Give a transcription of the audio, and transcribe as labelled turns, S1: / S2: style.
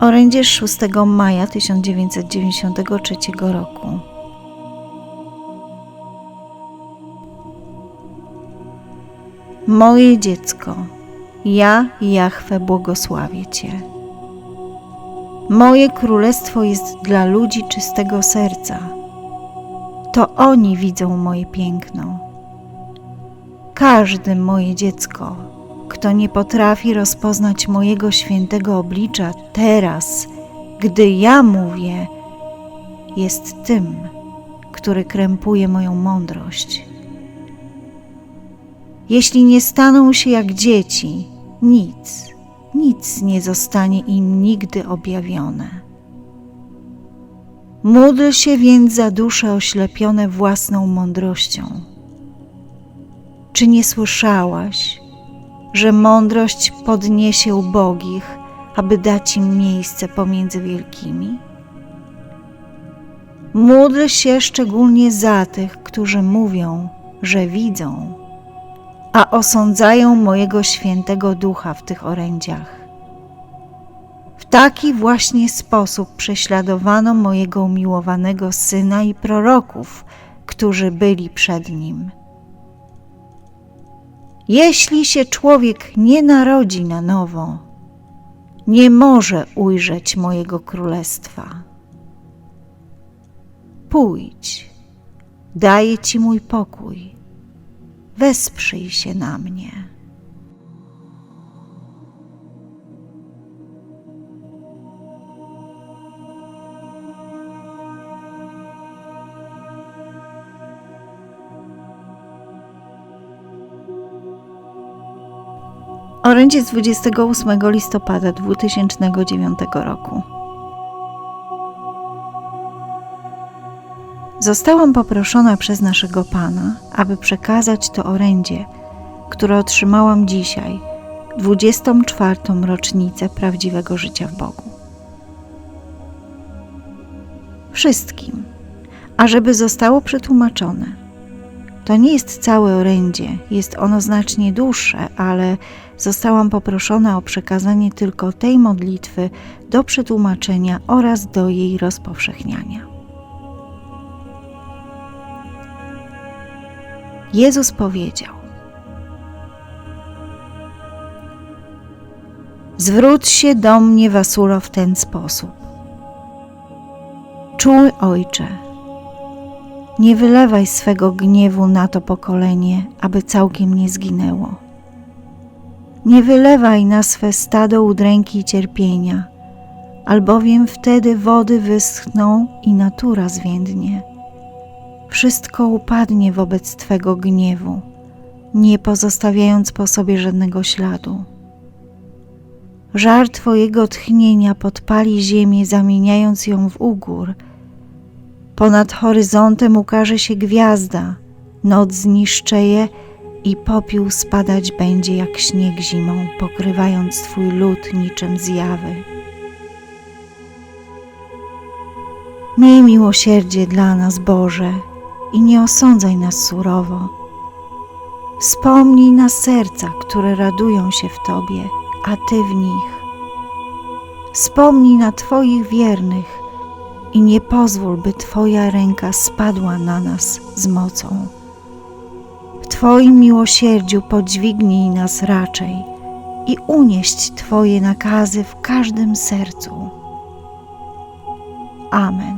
S1: Orędzie 6 maja 1993 roku. Moje dziecko, ja, Jahwe, błogosławię Cię. Moje królestwo jest dla ludzi czystego serca. To oni widzą moje piękno. Każdy moje dziecko, kto nie potrafi rozpoznać mojego świętego oblicza teraz, gdy ja mówię, jest tym, który krępuje moją mądrość. Jeśli nie staną się jak dzieci, nic, nic nie zostanie im nigdy objawione. Módl się więc za dusze oślepione własną mądrością. Czy nie słyszałaś, że mądrość podniesie ubogich, aby dać im miejsce pomiędzy wielkimi? Módl się szczególnie za tych, którzy mówią, że widzą, a osądzają mojego świętego ducha w tych orędziach. W taki właśnie sposób prześladowano mojego umiłowanego syna i proroków, którzy byli przed nim. Jeśli się człowiek nie narodzi na nowo, nie może ujrzeć mojego królestwa. Pójdź, daję ci mój pokój, wesprzyj się na mnie. Orędzie z 28 listopada 2009 roku. Zostałam poproszona przez naszego Pana, aby przekazać to orędzie, które otrzymałam dzisiaj, 24. rocznicę prawdziwego życia w Bogu. Wszystkim, ażeby zostało przetłumaczone. To nie jest całe orędzie, jest ono znacznie dłuższe, ale zostałam poproszona o przekazanie tylko tej modlitwy do przetłumaczenia oraz do jej rozpowszechniania. Jezus powiedział: Zwróć się do mnie, Wasulo, w ten sposób. Czuły ojcze, nie wylewaj swego gniewu na to pokolenie, aby całkiem nie zginęło. Nie wylewaj na swe stado udręki i cierpienia, albowiem wtedy wody wyschną i natura zwiędnie. Wszystko upadnie wobec Twego gniewu, nie pozostawiając po sobie żadnego śladu. Żar Twojego tchnienia podpali ziemię, zamieniając ją w ugór. Ponad horyzontem ukaże się gwiazda, noc zniszczeje i popiół spadać będzie jak śnieg zimą, pokrywając Twój lud niczym zjawy. Miej miłosierdzie dla nas, Boże, i nie osądzaj nas surowo. Wspomnij na serca, które radują się w Tobie, a Ty w nich. Wspomnij na Twoich wiernych i nie pozwól, by Twoja ręka spadła na nas z mocą. W Twoim miłosierdziu podźwignij nas raczej i unieść Twoje nakazy w każdym sercu. Amen.